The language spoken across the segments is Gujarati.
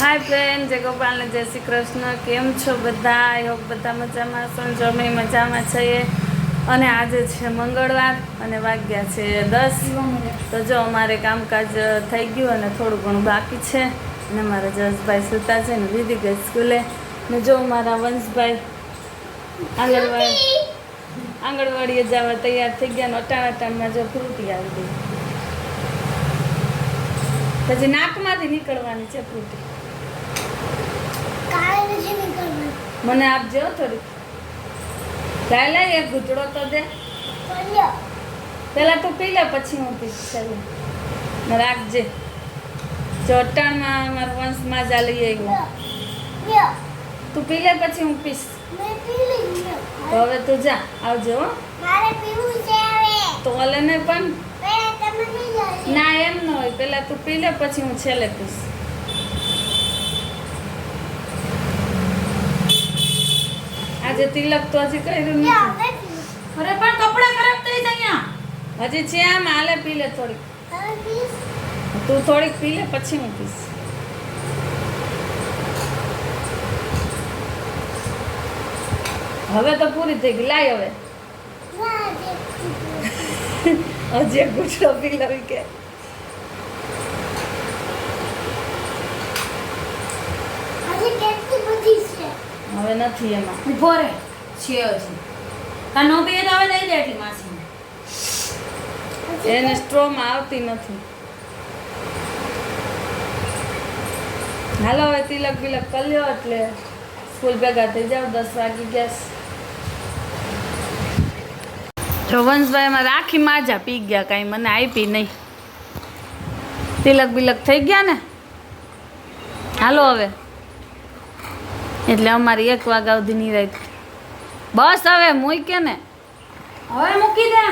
હાય ફ્રેન્ડ જય ગોપાલને જય શ્રી કૃષ્ણ. કેમ છો બધા? આઈ હોપ બધા મજામાં છો જો અમે મજામાં છીએ. અને આજે છે મંગળવાર અને વાગ્યા છે દસ. તો જો અમારે કામકાજ થઈ ગયું અને થોડું ઘણું બાકી છે. અને મારા જસભાઈ સુતા છે ને વિધિ ગઈ સ્કૂલે. ને જો મારા વંશભાઈ આંગણવાડી આંગણવાડીએ જવા તૈયાર થઈ ગયા ને અટાણા ટાણમાં જો ફ્રૂટી આવી ગઈ. પછી નાકમાંથી નીકળવાની છે ફ્રૂટી. મને આપજો થોડીક. થોડી લાય લાય એક ઘૂંટડો તો દે. પહેલાં તું પી લે પછી હું પીશ ચાલો. રાખજે. ચોટાણમાં મારા વંશમાં જા લઈ આવ્યો લ્યો તું પી લે પછી હું પીશ. હવે તું જા આવજો તો ઓલે ને પણ. ના એમ ન હોય. પેલા તું પી લે પછી હું છેલ્લે પીશ. આજે તિલક તો હજી કર્યું નથી. હવે અરે પણ કપડા ખરાબ થઈ જાય અહીંયા. હજી છે આમ હાલે પી લે થોડીક તું થોડીક પી લે પછી હું પીશ હવે તો પૂરી થઈ ગઈ. લાય હવે. હજી ગુચડો પી લવી કે હજી કેટલી બધી છે હવે નથી એમાં. ઊભો રહે. છે હજી. કા નો પીએ તો હવે દઈ દે એટલી માસી એને સ્ટ્રોમાં આવતી નથી. હાલો હવે તિલક બિલક કર્યો એટલે સ્કૂલ ભેગા થઈ જાવ દસ વાગી ગયા જો વંશભાઈ એમાં રાખી માજા પી ગયા કાંઈ મને આપી નહીં. તિલક બિલક થઈ ગયા ને? હાલો હવે. એટલે અમારી એક વાગ્યા સુધી નિરાય બસ હવે મૂકે ને. હવે મૂકી દે.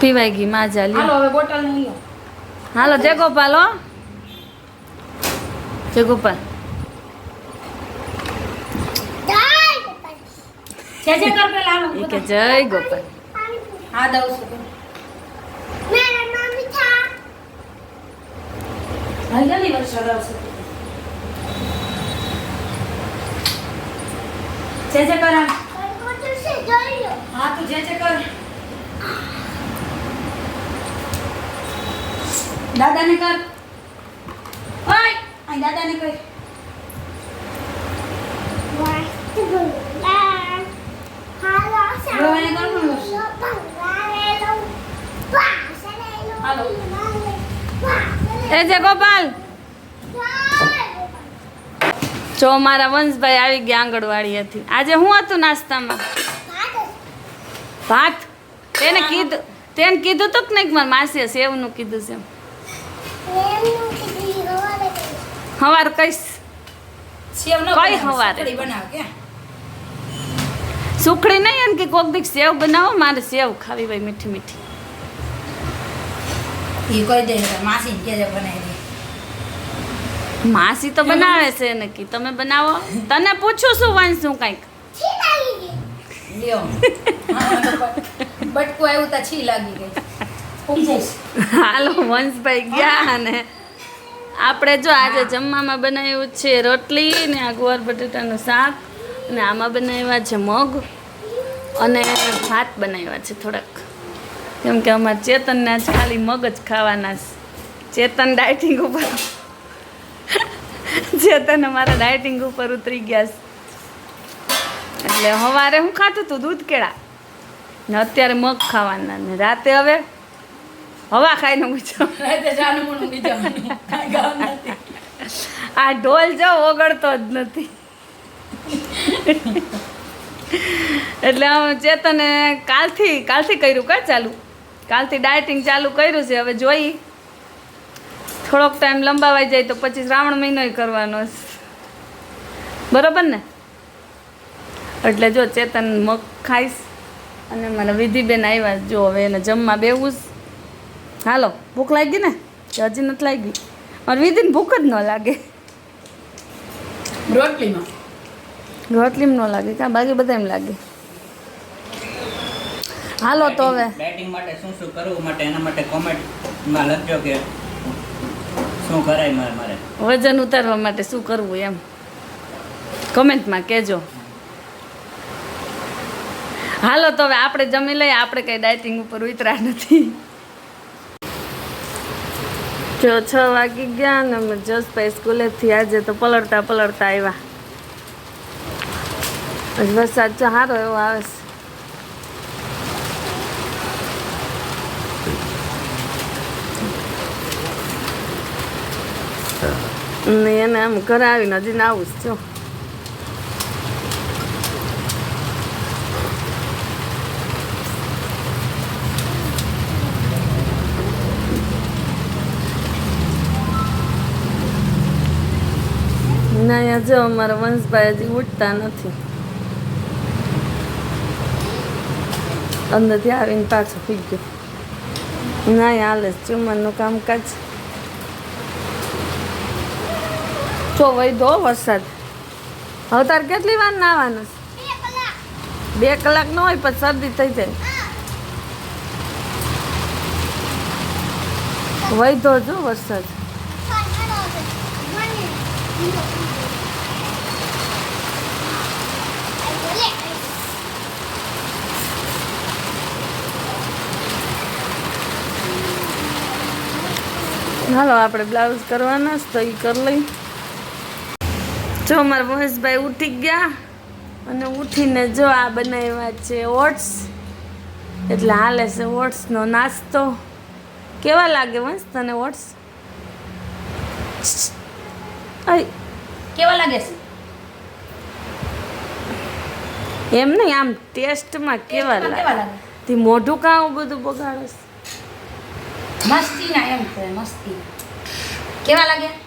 પીવાઈ ગઈ માજા લ્યો હાલો હવે બોટલ લ્યો હાલો જય ગોપાલ હો. જય ગોપાલ. જય ગોપાલ. હા દઉં છું મેરા નામ મીઠા વર્ષ દઉં છું જે જે કર હા તું જે જે કર દાદાને કર ઓય અહીં દાદાને કર વાસ્તુ એ જે ગોપાલ. જો મારા વંશભાઈ આવી ગયા આંગણવાડી હતી આજે શું હતું નાસ્તામાં? ભાત. તેને કીધું તેને કીધું તું કે નહીં મારા માસીએ સેવનું કીધું છે હવાર કહીશ. કઈ હવારે? સુખડી નહીં એમ કે કોક દીક સેવ બનાવો મારે સેવ ખાવી હોય મીઠી મીઠી. એ કહી દે માસી કે બનાવી માસી તો બનાવે છે ને કી તમે બનાવો. તને પૂછું શું વાંચું કંઈક? છી લાગી ગઈ. લ્યો. હા, તો બટ- બટકું આવ્યું તો છી લાગી ગઈ. હાલો વંશભાઈ ગયા અને આપણે જો આજે જમવામાં બનાવ્યું છે રોટલી ને આ ગુવાર બટેટાનું શાક અને આમાં બનાવ્યા છે મગ અને ભાત બનાવ્યા છે થોડાક. કેમ કે અમારે ચેતનના જ ખાલી મગજ ખાવાના છે. ચેતન ડાયટિંગ ઉપર ચેતન અમારા ડાયટિંગ ઉપર ઉતરી ગયા છે. એટલે સવારે હું ખાતું હતું દૂધ કેળા? ને અત્યારે મગ ખાવાના ને રાતે હવે હવા ખાઈને આ ઢોલ જો ઓગળતો જ નથી. એટલે ચેતને કાલથી કાલથી કર્યું કા ચાલુ? કાલથી ડાયટિંગ ચાલુ કર્યું છે હવે જોઈ. થોડોક ટાઈમ લંબાવાઈ જાય તો પછી શ્રાવણ મહિનો કરવાનો છે. બરોબર ને? એટલે જો ચેતન મગ ખાઈશ અને મને વિધિબેન આવ્યા જો હવે એને જમવા બેવું જ હાલો ભૂખ લાગી ને? હજી નથી લાગી? મારે વિધિને ભૂખ જ ન લાગે. રોટલીમાં? રોટલીમ ન લાગે કાં બાકી બધા એમ લાગે? હાલો તો હવે. બેટિંગ માટે શું શું કરવું માટે? એના માટે કોમેન્ટમાં લખજો કે શું કરાય મારે મારે. વજન ઉતારવા માટે શું કરવું એમ? કમેન્ટમાં કહેજો. હાલો તો હવે આપણે જમી લઈએ. આપણે કઈ ડાયટિંગ ઉપર ઉતરા નથી. જો છ વાગી ગયા ને અમે જસભાઈ સ્કૂલેથી આજે તો પલળતા પલળતા આવ્યા. વરસાદ સારો એવો આવે છે. ને એને આમ ઘરે આવીને હજી આવું જ. છો ના જો, અમારા વંશભાઈ હજી ઉઠતા નથી. અંદરથી આવીને પાછું પી ગયો. ના હાલે છે કામકાજ. જો વૈધો વરસાદ. હવે તાર કેટલી વાર નાવાનું બે કલાક. બે કલાક ન હોય પછી શરદી થઈ જાય. વૈધો જો વરસાદ. છે. હાલો આપણે બ્લાઉઝ કરવાના છે તો એ કરી લઈ જો મારા મહેશભાઈ ઉઠી ગયા અને ઉઠીને જો આ બનાવ્યા છે ઓટ્સ. એટલે હાલે છે ઓટ્સનો નાસ્તો. કેવા લાગે વંશ તને ઓટ્સ? કેવા લાગે છે? એમ નહીં આમ ટેસ્ટમાં કેવા લાગે? તે મોઢું કાં બધું બગાડે મસ્તી ના એમ મસ્તી. કેવા લાગે?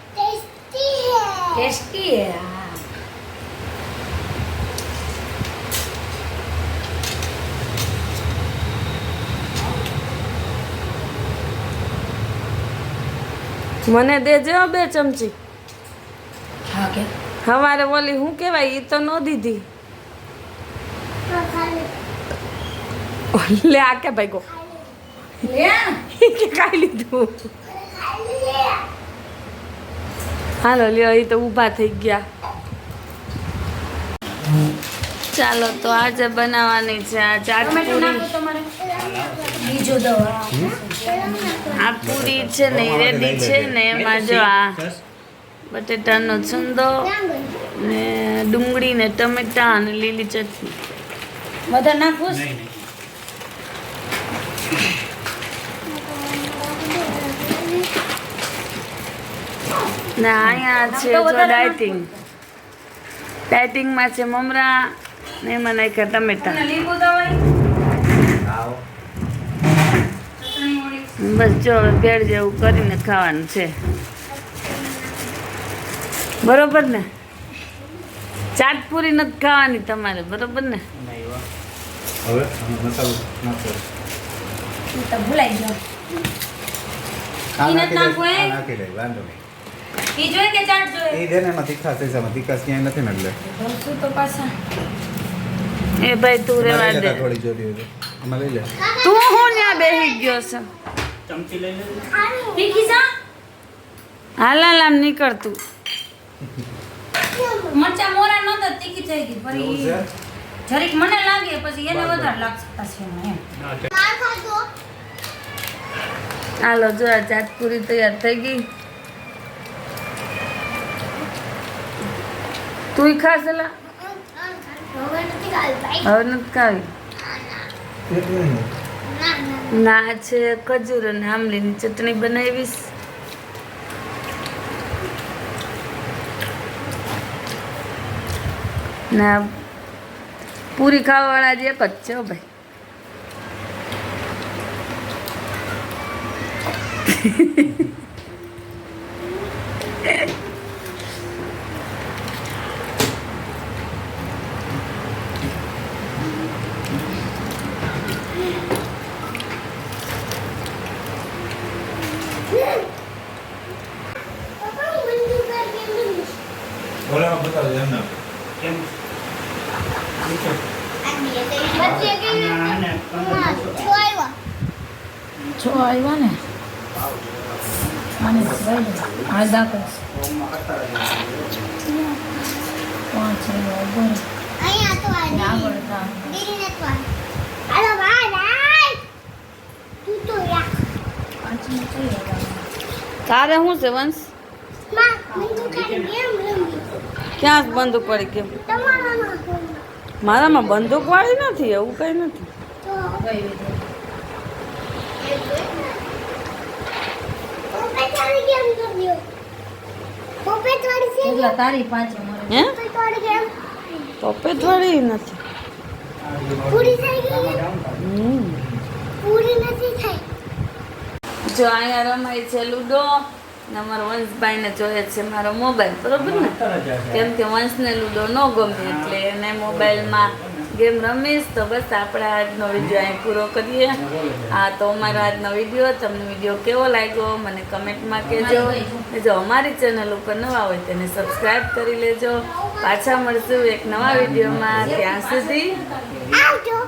ટેસ્ટી હે હા. મને દેજે બે ચમચી. હા કે? હું ઓલી કહેવાય એ તો ન દીધી. લે આ કે ભાઈ ગો લે કે ખાઈ લીધું. હાલો લ્યો એ તો ઊભા થઈ ગયા. ચાલો તો આજે બનાવવાની છે આ ચાટ પૂરી બીજું દવા. આ પૂરી છે ને રેડી છે ને એમાં જો આ બટેટાનો છુંદો ને ડુંગળી ને ટમેટા અને લીલી ચટણી. બધા છે? ને અહીંયા છે જો ડાયટિંગ ડાયટિંગમાં છે મમરા ને એમાં નાખ્યા ટમેટા. બસ જો ભેળ જેવું કરીને ખાવાનું છે. બરોબર ને? ચાટ પૂરી નથી ખાવાની તમારે બરોબર ને? ભૂલાઈ ગયો. ઈ જોઈએ કે ચાટ જોઈએ ઈ દે ને એમાં તીખાશ થઈ જાય, તીખાશ ક્યાંય નથી ને એટલે. ભરશું તો પાછા. એ ભાઈ તું રેવા દે. થોડી જોડી હોય તો. એમાં લઈ લે. તું હું ત્યાં બેહી ગયો છે? ચમચી લઈ લે. તીખી સા હાલા લામ નીકળ નીકળતું મરચા મોરા નહોતા તીખી થઈ ગઈ. ફરી જરીક મને લાગે પછી એને વધારે લાગશે પછી એમાં ના, તે- હાલો જો આ ચાટ પૂરી તૈયાર થઈ ગઈ. તું ખાસ એલા? હવે નથી ખાવી. ના, છે ખજૂર અને આમલીની ચટણી બનાવીશ. ના, પૂરી ખાવાવાળા જ એક જ છે ભાઈ. પપ્પા મંદુ કર કે મંદુ ઓલામાં બતાવજો. કેમ? છો આવ્યા ને. લઈ હાલ દાખલ. પાંચ અહીંયા તો આ આગળ તો હાલો તું તો કઈ તારે શું છે વંશ? માં, મને તો રમવી. ક્યાં બંદૂક પડી કેમ? મારામાં બંદૂક વાળી નથી એવું કઈ નથી. પોપેટ વાળી નથી. જો અહીંયા રમાય છે લૂડો. અમારા વંશભાઈને જોઈએ છે મારો મોબાઈલ બરોબર ને? કેમ કે વંશને લૂડો ન ગમે એટલે એને મોબાઈલમાં ગેમ રમીશ તો બસ આપણે આજનો વીડિયો અહીં પૂરો કરીએ. હા તો અમારો આજનો વીડિયો તમને વીડિયો કેવો લાગ્યો મને કમેન્ટમાં કહેજો. ને જો અમારી ચેનલ ઉપર નવા હોય તેને સબસ્ક્રાઈબ કરી લેજો. પાછા મળશું એક નવા વિડીયોમાં. ત્યાં સુધી આવજો.